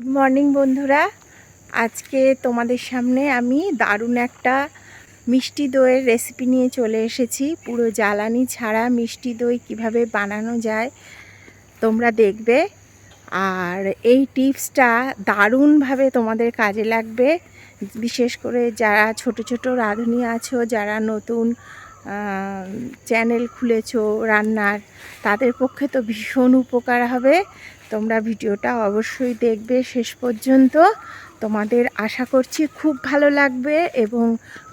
Good morning বন্ধুরা। আজকে তোমাদের সামনে আমি দারুণ একটা মিষ্টি দইয়ের রেসিপি নিয়ে চলে এসেছি। পুরো জ্বালানি ছাড়া মিষ্টি দই কীভাবে বানানো যায় তোমরা দেখবে। আর এই টিপসটা দারুণভাবে তোমাদের কাজে লাগবে। বিশেষ করে যারা ছোট ছোট রাঁধুনি আছো, যারা নতুন চ্যানেল খুলেছো রান্নার, তাদের পক্ষে তো ভীষণ উপকার হবে। তোমরা ভিডিওটা অবশ্যই দেখবে শেষ পর্যন্ত। তোমাদের আশা করছি খুব ভালো লাগবে এবং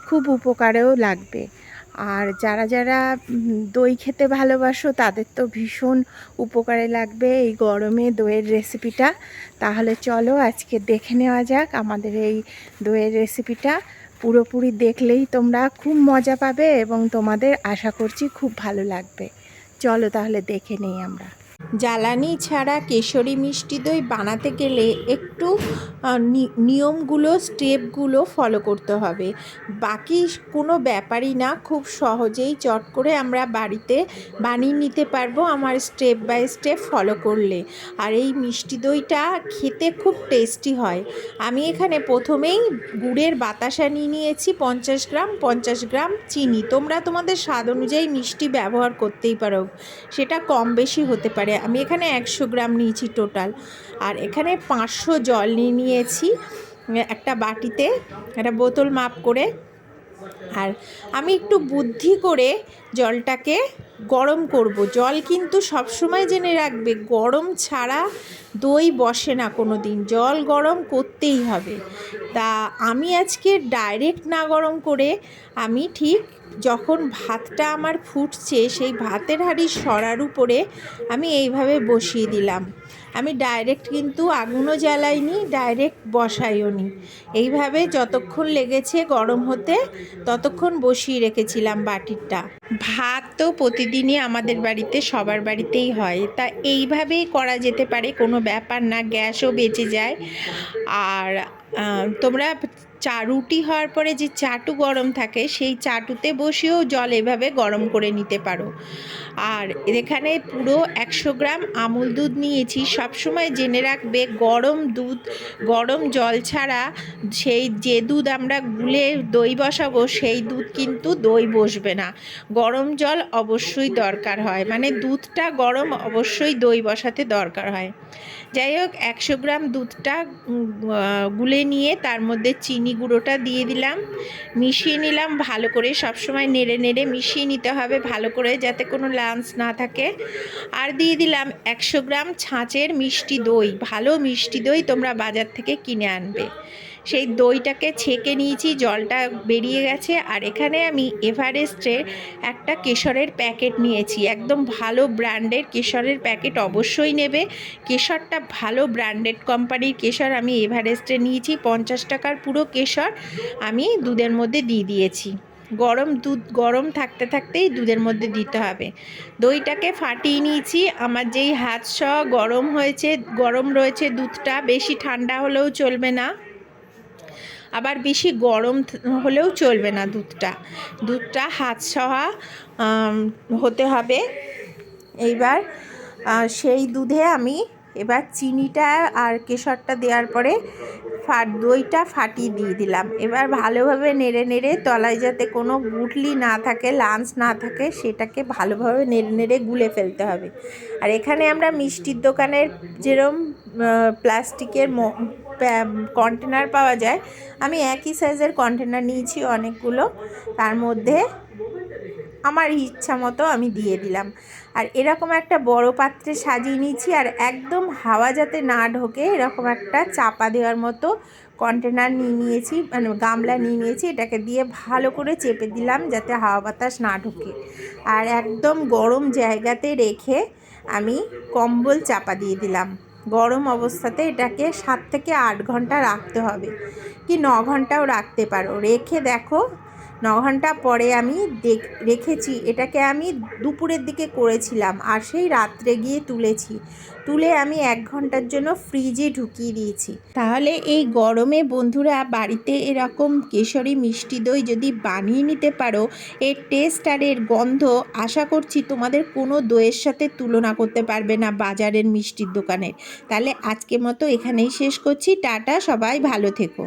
খুব উপকারেও লাগবে। আর যারা যারা দই খেতে ভালোবাসো, তাদের তো ভীষণ উপকারে লাগবে এই গরমে দইয়ের রেসিপিটা তাহলে চলো আজকে দেখে নেওয়া যাক আমাদের এই দইয়ের রেসিপিটা পুরোপুরি দেখলেই তোমরা খুব মজা পাবে এবং তোমাদের আশা করছি খুব ভালো লাগবে। চলো তাহলে দেখে নেই আমরা। জ্বালানি ছাড়া কেশরী মিষ্টি দই বানাতে গেলে একটু নিয়মগুলো, স্টেপগুলো ফলো করতে হবে। বাকি কোনো ব্যাপারই না, খুব সহজেই চট করে আমরা বাড়িতে বানিয়ে নিতে পারব আমার স্টেপ বাই স্টেপ ফলো করলে। আর এই মিষ্টি দইটা খেতে খুব টেস্টি হয়। আমি এখানে প্রথমেই গুড়ের বাতাসা নিয়ে নিয়েছি, পঞ্চাশ গ্রাম পঞ্চাশ গ্রাম চিনি। তোমরা তোমাদের স্বাদ অনুযায়ী মিষ্টি ব্যবহার করতেই পারো। সেটা কম বেশি হতে পারে। আমি এখানে একশো গ্রাম নিয়েছি টোটাল। আর এখানে পাঁচশো জল নিয়ে নিয়েছি, একটা বাটিতে, একটা বোতল মাপ করে। আর আমি একটু বুদ্ধি করে জলটাকে গরম করব। জল কিন্তু সবসময় জেনে রাখবে, গরম ছাড়া দই বসে না কোনো দিন জল গরম করতেই হবে। তা আমি আজকে ডাইরেক্ট না গরম করে আমি ঠিক যখন ভাতটা আমার ফুটছে, সেই ভাতের হাঁড়ি সরার উপরে আমি এইভাবে বসিয়ে দিলাম। আমি ডাইরেক্ট কিন্তু আগুনও জ্বালাইনি ডাইরেক্ট বসাইও নি এইভাবে যতক্ষণ লেগেছে গরম হতে, ততক্ষণ বসিয়ে রেখেছিলাম বাটিরটা। ভাত তো প্রতিদিনই আমাদের বাড়িতে, সবার বাড়িতেই হয়। তা এইভাবেই করা যেতে পারে, কোনো ব্যাপার না, গ্যাসও বেঁচে যায়। আর তোমরা চা রুটি হওয়ার পরে যে চাটু গরম থাকে সেই চাটুতে বসেও জল এভাবে গরম করে নিতে পারো। আর এখানে পুরো একশো গ্রাম আমুল দুধ নিয়েছি। সবসময় জেনে রাখবে গরম দুধ গরম জল ছাড়া সেই যে দুধ আমরা গুলে দই বসাবো সেই দুধ কিন্তু দই বসবে না। গরম জল অবশ্যই দরকার হয়। মানে দুধটা গরম অবশ্যই দই বসাতে দরকার হয়। যাই হোক একশো গ্রাম দুধটা আহ, গুলে নিয়ে তার মধ্যে চিনি গুঁড়োটা দিয়ে দিলাম। মিশিয়ে নিলাম, ভালো করে সবসময় নেড়ে নেড়ে মিশিয়ে নিতে হবে, ভালো করে যাতে কোনো লাঞ্চ না থাকে। আর দিয়ে দিলাম একশো গ্রাম ছাঁচের মিষ্টি দই, ভালো মিষ্টি দই তোমরা বাজার থেকে কিনে আনবে। সেই দইটাকে ছেঁকে নিয়েছি, জলটা বেরিয়ে গেছে। আর এখানে আমি এভারেস্টের একটা কেশরের প্যাকেট নিয়েছি। একদম ভালো ব্র্যান্ডের কেশরের প্যাকেট অবশ্যই নেবে। কেশরটা ভালো ব্র্যান্ডেড কোম্পানির কেশর আমি এভারেস্টে নিয়েছি, পঞ্চাশ টাকার পুরো কেশর আমি দুধের মধ্যে দিয়ে দিয়েছি। গরম দুধ, গরম থাকতে থাকতেই দুধের মধ্যে দিতে হবে। দইটাকে ফাটিয়ে নিয়েছি। আমার যেই হাত গরম হয়েছে, গরম রয়েছে দুধটা, বেশি ঠান্ডা হলেও চলবে না। আবার বেশি গরম হলেও চলবে না দুধটা। দুধটা হাত সহা হতে হবে। এইবার সেই দুধে আমি এবার চিনিটা আর কেশরটা দেওয়ার পরে ফাট, দইটা ফাটিয়ে দিয়ে দিলাম। এবার ভালোভাবে নেড়ে নেড়ে তলায় যাতে কোনো গুটলি না থাকে, লাঞ্চ না থাকে, সেটাকে ভালোভাবে নেড়ে নেড়ে গুলে ফেলতে হবে। আর এখানে আমরা মিষ্টির দোকানের যেরম প্লাস্টিকের কন্টেনার পাওয়া যায়। আমি একই সাইজের কন্টেনার নিয়েছি অনেকগুলো। তার মধ্যে আমার ইচ্ছা মতো আমি দিয়ে দিলাম। আর এরকম একটা বড় পাত্রে সাজিয়ে নিয়েছি আর একদম হাওয়া যাতে না ঢোকে, এরকম একটা চাপা দেওয়ার মতো কন্টেনার নিয়ে নিয়েছি মানে গামলা নিয়ে নিয়েছি। এটাকে দিয়ে ভালো করে চেপে দিলাম যাতে হাওয়া বাতাস না ঢোকে। আর একদম গরম জায়গাতে রেখে আমি কম্বল চাপা দিয়ে দিলাম। গরম অবস্থাতে এটাকে সাত থেকে আট ঘণ্টা রাখতে হবে। কি ন ঘন্টাও রাখতে পারো। রেখে দেখো ন ঘণ্টা পরে আমি রেখেছি। এটাকে আমি দুপুরের দিকে করেছিলাম আর সেই রাত্রে গিয়ে তুলেছি। তুলে আমি এক ঘণ্টার জন্য ফ্রিজে ঢুকিয়ে দিয়েছি। তাহলে এই গরমে বন্ধুরা বাড়িতে এরকম কেশরি মিষ্টি দই যদি বানিয়ে নিতে পারো, এর টেস্ট আর এর গন্ধ আশা করছি তোমাদের কোনো দইয়ের সাথে তুলনা করতে পারবে না বাজারের মিষ্টির দোকানের। তাহলে আজকে মতো এখানেই শেষ করছি। টাটা, সবাই ভালো থেকো।